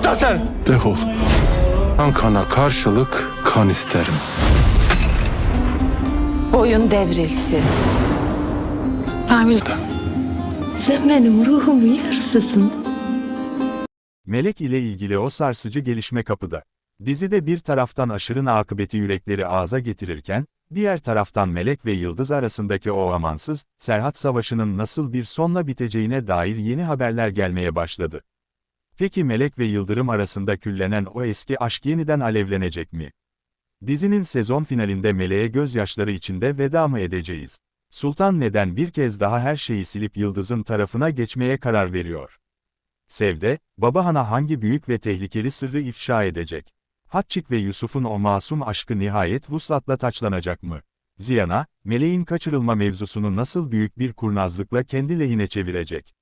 ortası. Defol. Kan kana karşılık kan isterim. Boyun devrilsin. Kamil Sen benim ruhumun yarısısın. Melek ile ilgili o sarsıcı gelişme kapıda. Dizide bir taraftan aşırın akıbeti yürekleri ağza getirirken, diğer taraftan Melek ve Yıldız arasındaki o amansız, Serhat Savaşı'nın nasıl bir sonla biteceğine dair yeni haberler gelmeye başladı. Peki Melek ve Yıldırım arasında küllenen o eski aşk yeniden alevlenecek mi? Dizinin sezon finalinde Melek'e gözyaşları içinde veda mı edeceğiz? Sultan neden bir kez daha her şeyi silip Yıldız'ın tarafına geçmeye karar veriyor? Sevde, Babahan'a hangi büyük ve tehlikeli sırrı ifşa edecek? Hatçik ve Yusuf'un o masum aşkı nihayet vuslatla taçlanacak mı? Ziyana, meleğin kaçırılma mevzusunu nasıl büyük bir kurnazlıkla kendi lehine çevirecek?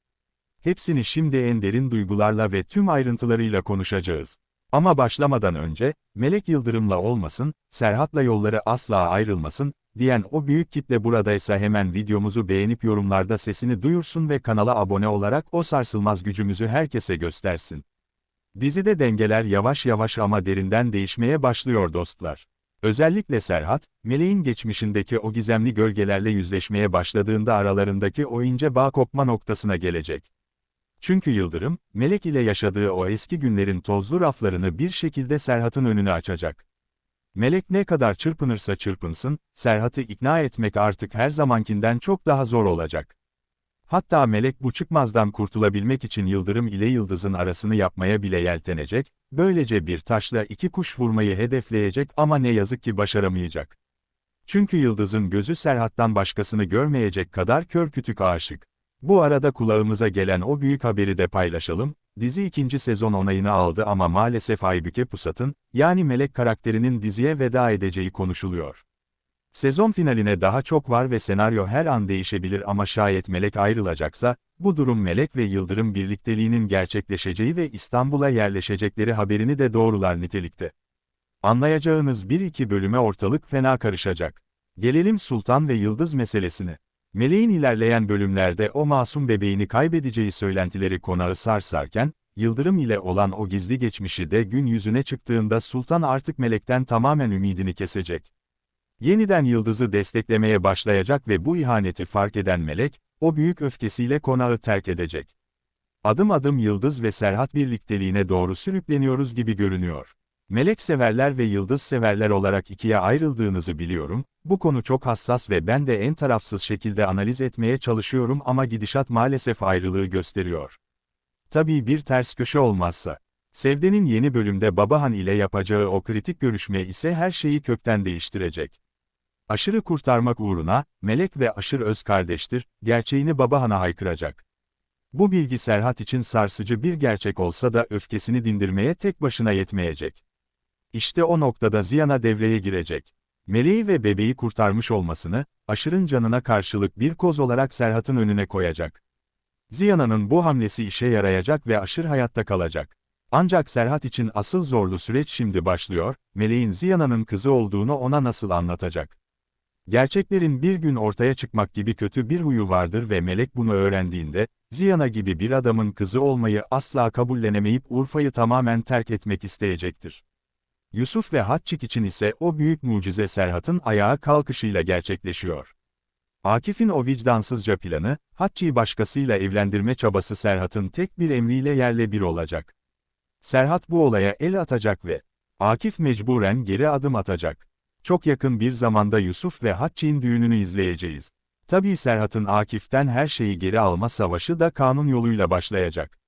Hepsini şimdi en derin duygularla ve tüm ayrıntılarıyla konuşacağız. Ama başlamadan önce, Melek Yıldırım'la olmasın, Serhat'la yolları asla ayrılmasın, diyen o büyük kitle buradaysa hemen videomuzu beğenip yorumlarda sesini duyursun ve kanala abone olarak o sarsılmaz gücümüzü herkese göstersin. Dizide dengeler yavaş yavaş ama derinden değişmeye başlıyor dostlar. Özellikle Serhat, Meleğin geçmişindeki o gizemli gölgelerle yüzleşmeye başladığında aralarındaki o ince bağ kopma noktasına gelecek. Çünkü Yıldırım, Melek ile yaşadığı o eski günlerin tozlu raflarını bir şekilde Serhat'ın önüne açacak. Melek ne kadar çırpınırsa çırpınsın, Serhat'ı ikna etmek artık her zamankinden çok daha zor olacak. Hatta Melek bu çıkmazdan kurtulabilmek için Yıldırım ile Yıldız'ın arasını yapmaya bile yeltenecek, böylece bir taşla iki kuş vurmayı hedefleyecek ama ne yazık ki başaramayacak. Çünkü Yıldız'ın gözü Serhat'tan başkasını görmeyecek kadar kör kütük aşık. Bu arada kulağımıza gelen o büyük haberi de paylaşalım, dizi ikinci sezon onayını aldı ama maalesef Aybüke Pusat'ın, yani Melek karakterinin diziye veda edeceği konuşuluyor. Sezon finaline daha çok var ve senaryo her an değişebilir ama şayet Melek ayrılacaksa, bu durum Melek ve Yıldırım birlikteliğinin gerçekleşeceği ve İstanbul'a yerleşecekleri haberini de doğrular nitelikte. Anlayacağınız bir iki bölüme ortalık fena karışacak. Gelelim Sultan ve Yıldız meselesine. Meleğin ilerleyen bölümlerde o masum bebeğini kaybedeceği söylentileri konağı sarsarken, Yıldırım ile olan o gizli geçmişi de gün yüzüne çıktığında Sultan artık Melek'ten tamamen ümidini kesecek. Yeniden Yıldız'ı desteklemeye başlayacak ve bu ihaneti fark eden Melek, o büyük öfkesiyle konağı terk edecek. Adım adım Yıldız ve Serhat birlikteliğine doğru sürükleniyoruz gibi görünüyor. Melek severler ve Yıldız severler olarak ikiye ayrıldığınızı biliyorum, bu konu çok hassas ve ben de en tarafsız şekilde analiz etmeye çalışıyorum ama gidişat maalesef ayrılığı gösteriyor. Tabii bir ters köşe olmazsa. Sevde'nin yeni bölümde Babahan ile yapacağı o kritik görüşme ise her şeyi kökten değiştirecek. Aşırı kurtarmak uğruna, Melek ve Aşır öz kardeştir, gerçeğini Babahan'a haykıracak. Bu bilgi Serhat için sarsıcı bir gerçek olsa da öfkesini dindirmeye tek başına yetmeyecek. İşte o noktada Ziyan'a devreye girecek. Meleği ve bebeği kurtarmış olmasını, Aşır'ın canına karşılık bir koz olarak Serhat'ın önüne koyacak. Ziyana'nın bu hamlesi işe yarayacak ve Aşır hayatta kalacak. Ancak Serhat için asıl zorlu süreç şimdi başlıyor, Meleğin Ziyana'nın kızı olduğunu ona nasıl anlatacak? Gerçeklerin bir gün ortaya çıkmak gibi kötü bir huyu vardır ve Melek bunu öğrendiğinde, Ziyana gibi bir adamın kızı olmayı asla kabullenemeyip Urfa'yı tamamen terk etmek isteyecektir. Yusuf ve Hatçik için ise o büyük mucize Serhat'ın ayağa kalkışıyla gerçekleşiyor. Akif'in o vicdansızca planı, Hatçik'i başkasıyla evlendirme çabası Serhat'ın tek bir emriyle yerle bir olacak. Serhat bu olaya el atacak ve Akif mecburen geri adım atacak. Çok yakın bir zamanda Yusuf ve Hatçik'in düğününü izleyeceğiz. Tabii Serhat'ın Akif'ten her şeyi geri alma savaşı da kanun yoluyla başlayacak.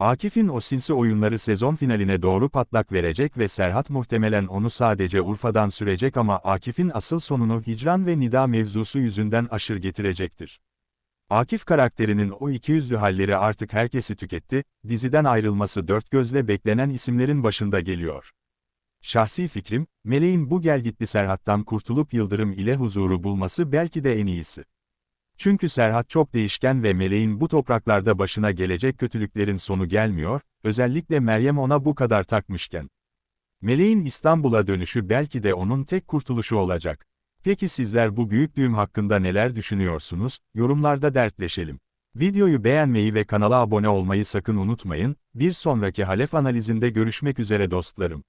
Akif'in o sinsi oyunları sezon finaline doğru patlak verecek ve Serhat muhtemelen onu sadece Urfa'dan sürecek ama Akif'in asıl sonunu hicran ve nida mevzusu yüzünden aşır getirecektir. Akif karakterinin o ikiyüzlü halleri artık herkesi tüketti, diziden ayrılması dört gözle beklenen isimlerin başında geliyor. Şahsi fikrim, Meleğin bu gelgitli Serhat'tan kurtulup Yıldırım ile huzuru bulması belki de en iyisi. Çünkü Serhat çok değişken ve Meleğin bu topraklarda başına gelecek kötülüklerin sonu gelmiyor, özellikle Meryem ona bu kadar takmışken. Meleğin İstanbul'a dönüşü belki de onun tek kurtuluşu olacak. Peki sizler bu büyük düğüm hakkında neler düşünüyorsunuz? Yorumlarda dertleşelim. Videoyu beğenmeyi ve kanala abone olmayı sakın unutmayın, bir sonraki Halef analizinde görüşmek üzere dostlarım.